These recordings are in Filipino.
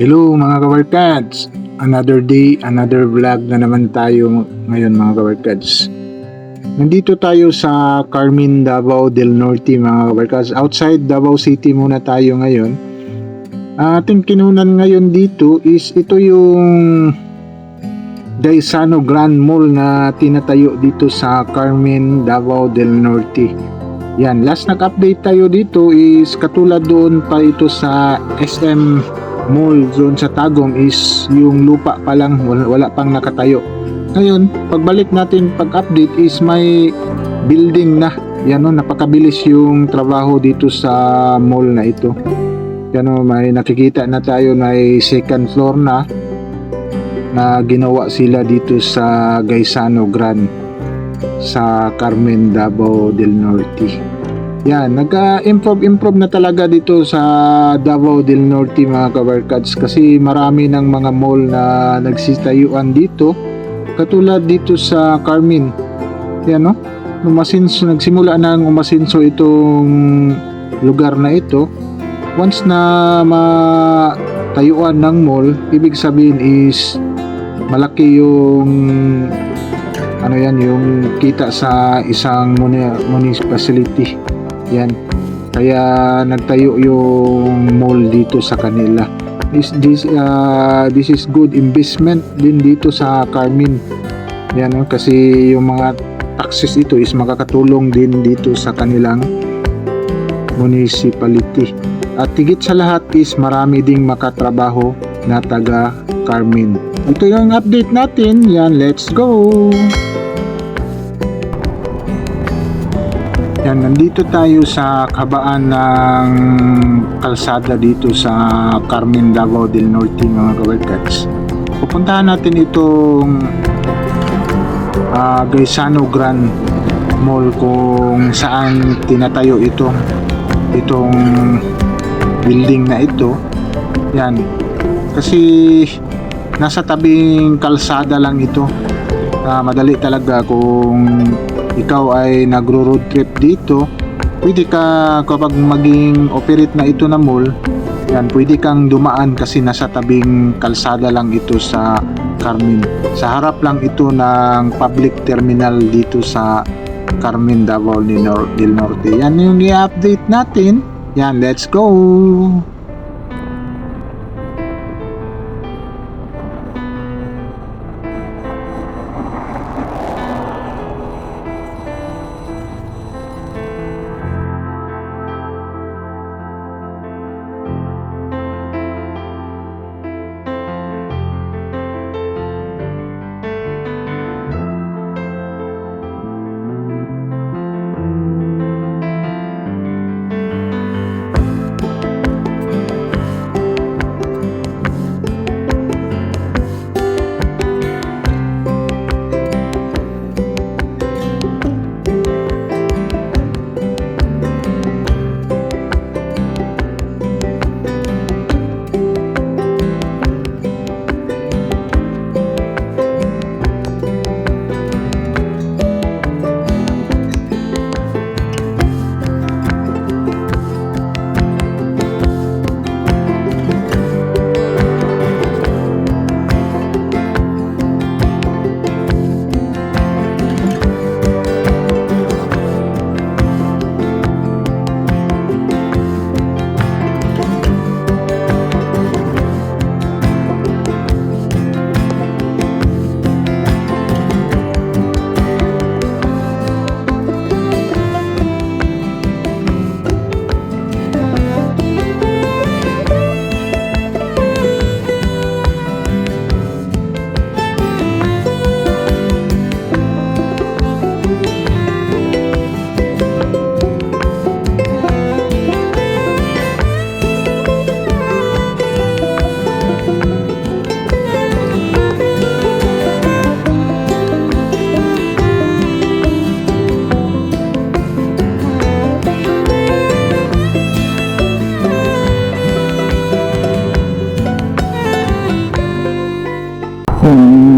Hello mga kabarkads! Another day, another vlog na naman tayo ngayon mga kabarkads. Nandito tayo sa Carmen Davao del Norte mga kabarkads. Outside Davao City muna tayo ngayon. Ating kinunan ngayon dito is ito yung Daisano Grand Mall na tinatayo dito sa Carmen Davao del Norte. Yan, last nag-update tayo dito is katulad doon pa ito sa SM Mall doon sa Tagum is yung lupa pa lang, wala, wala pang nakatayo. Ngayon, pagbalik natin pag-update is may building na. Yan o, napakabilis yung trabaho dito sa mall na ito. Yan o, may nakikita na tayo may second floor na na ginawa sila dito sa Gaisano Grand sa Carmen Davao del Norte. Yan, nag-improve-improve na talaga dito sa Davao del Norte mga kabarkads kasi marami ng mga mall na nagsitayuan dito katulad dito sa Carmen. Yan no? Umasinso, nagsimula nang umasinso itong lugar na ito. Once na matayuan ng mall, ibig sabihin is malaki yung ano yan yung kita sa isang muni- municipality yan. Kaya nagtayo yung mall dito sa kanila. This this uh, this is good investment din dito sa Carmen. Yan no? kasi yung mga taxes dito is makakatulong din dito sa kanilang municipality. At tigit sa lahat is marami ding makatrabaho na taga Carmen. Ito yung update natin. Yan let's go Yan, nandito tayo sa kabaan ng kalsada dito sa Carmen Davao del Norte mga kabarkats. Pupuntahan natin itong ah, Gaisano Grand Mall kung saan tinatayo itong itong building na ito. Yan. Kasi nasa tabing kalsada lang ito. Ah, madali talaga kung ikaw ay nagro-road trip dito, pwede ka kapag maging operate na ito na mall, yan, pwede kang dumaan kasi nasa tabing kalsada lang ito sa Carmen. Sa harap lang ito ng public terminal dito sa Carmen Davao del Norte. Yan yung i-update natin. Yan, let's go!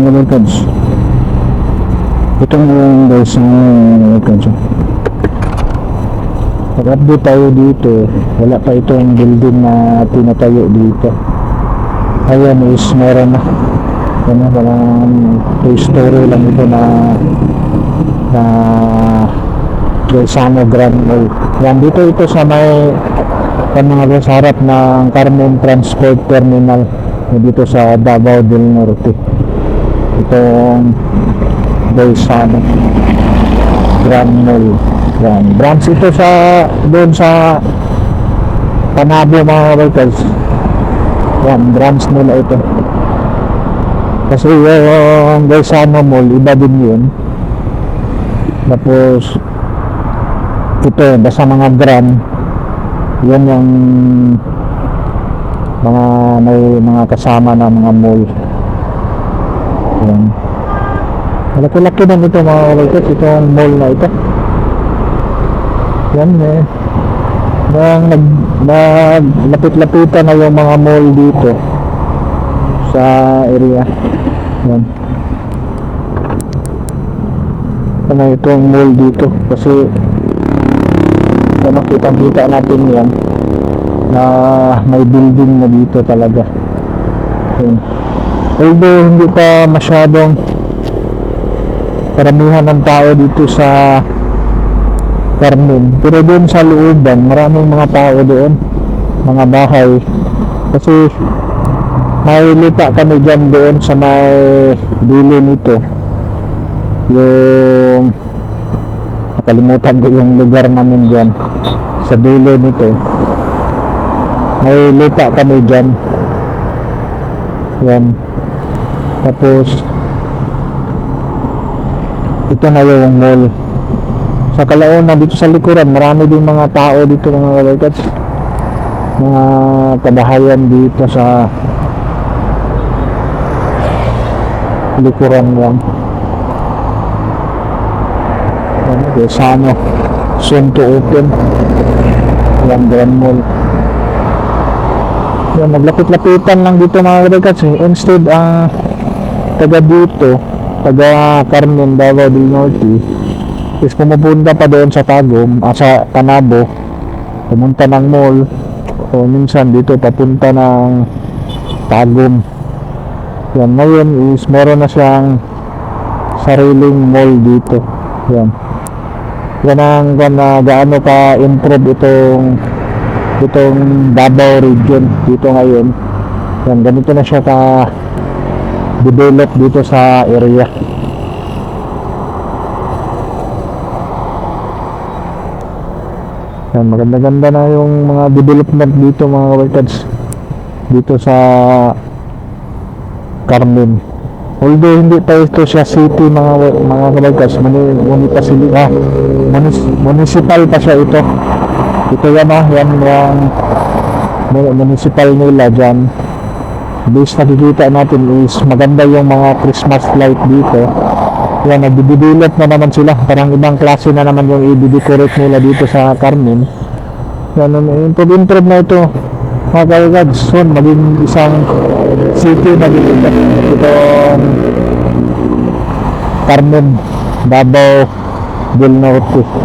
Mga cards. Ito na yung guys ng cards. Pag-update tayo dito, wala pa itong building na tinatayo dito. Ayan is meron na. Yan na, parang two story lang ito na na Delsano Grand Mall. Yan, dito ito sa may kan mga sa harap ng Carmen Transport Terminal dito sa Davao del Norte. Itong Delsano Grand Mall. Yan. Branch ito sa doon sa Panabo mga workers. Yan, branch nila ito. Kasi yung Delsano Mall, iba din yun. Tapos, ito, basta mga gram, yan yung mga may mga kasama na mga mall. Yan. Malaki-laki din ito mga workers, itong mall na ito. Yan eh. Nang nag, nag lapit-lapitan na yung mga mall dito sa area. Yan. Ano itong mall dito kasi ano kita-kita natin yan na may building na dito talaga. Yan. Although hindi pa masyadong karamihan ng tao dito sa Carmen. Pero doon sa looban, maraming mga tao doon. Mga bahay. Kasi may lupa kami dyan doon sa may dulo nito. Yung nakalimutan ko yung lugar namin dyan. Sa dulo nito. May lupa kami dyan. Yan. Tapos ito na yung mall. Sa Kalaona dito sa likuran marami din mga tao dito mga workers mga kabahayan dito sa likuran yan yan Desano soon to open. Yan Grand Mall. Yan naglapit-lapitan lang dito mga workers eh. instead ang taga dito taga Carmen Davao del Norte is pumupunta pa doon sa Tagum, ah, sa Tanabo, pumunta ng mall, o minsan dito papunta ng Tagum. Yan, ngayon is meron na siyang sariling mall dito. Yan. Yan ang na gaano ka improve itong itong Davao region dito ngayon. Yan, ganito na siya ka develop dito sa area. Yan, maganda-ganda na yung mga development dito mga workers dito sa Carmen. Although hindi pa ito siya city mga mga kabarkas, muni, municipal, ah, munis- municipal pa siya ito. Ito yan ah, yan yung mu- municipal nila dyan. Base nakikita natin is maganda yung mga Christmas light dito. Yan, nagde-develop na naman sila. Parang ibang klase na naman yung i-decorate nila dito sa Carmen. Yan, um, improve-improve na ito. Mga kagad, soon, maging isang city dito. Itong Carmen, Davao del Norte.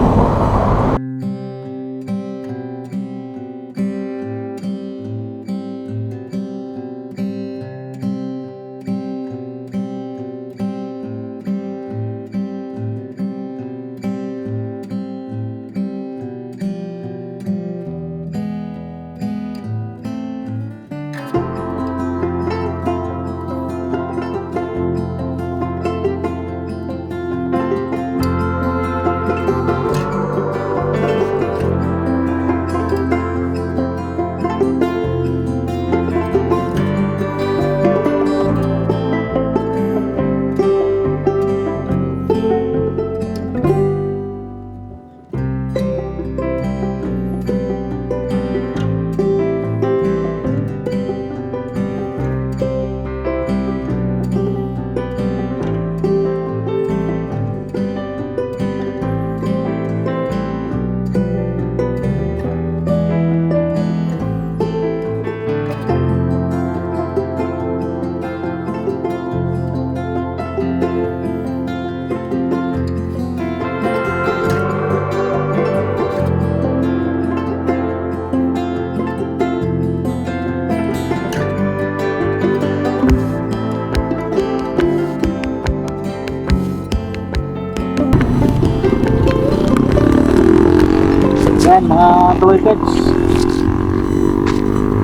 Kawikids.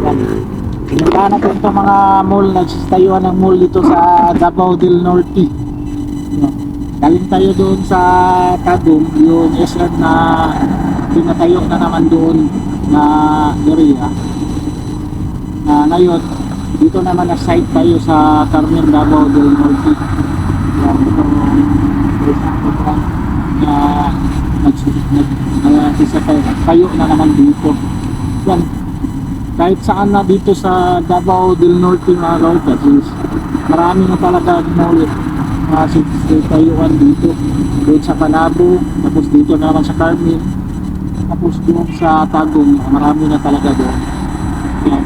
Yan. Pinuntahan natin itong mga mall, nagsistayuan ng mall dito sa Davao del Norte. Yan. Galing tayo doon sa Tagum, yung SM na pinatayo na naman doon na area. Na ngayon, dito naman na site tayo sa Carmen Davao del Norte. Yan, itong restaurant na nag, nag, nag, isa tayo, tayo na naman dito. Yan, kahit saan na dito sa Davao del Norte mga kautas is marami na talaga mall mga tayuan dito. Doon sa Panabo tapos dito na naman sa Carmen tapos doon sa Tagum marami na talaga doon. Yan.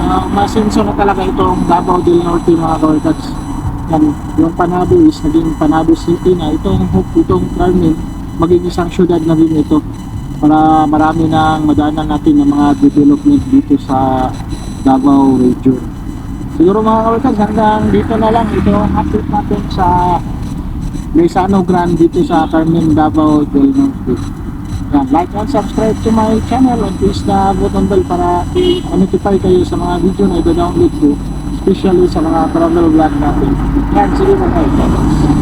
Uh, masenso na talaga itong Davao del Norte mga kautas yan. Yung Panabo is naging Panabo City na. Itong itong Carmen maging isang syudad na rin ito para marami nang madaanan natin ng mga development dito sa Davao region. Siguro mga kawikas, hanggang dito na lang ito ang update natin sa Gaisano Grand dito sa Carmen Davao del Norte. Yan, like and subscribe to my channel and please na button bell para i-notify kayo sa mga video na i-download ko especially sa mga travel vlog natin. Yan, sige mga kawikas.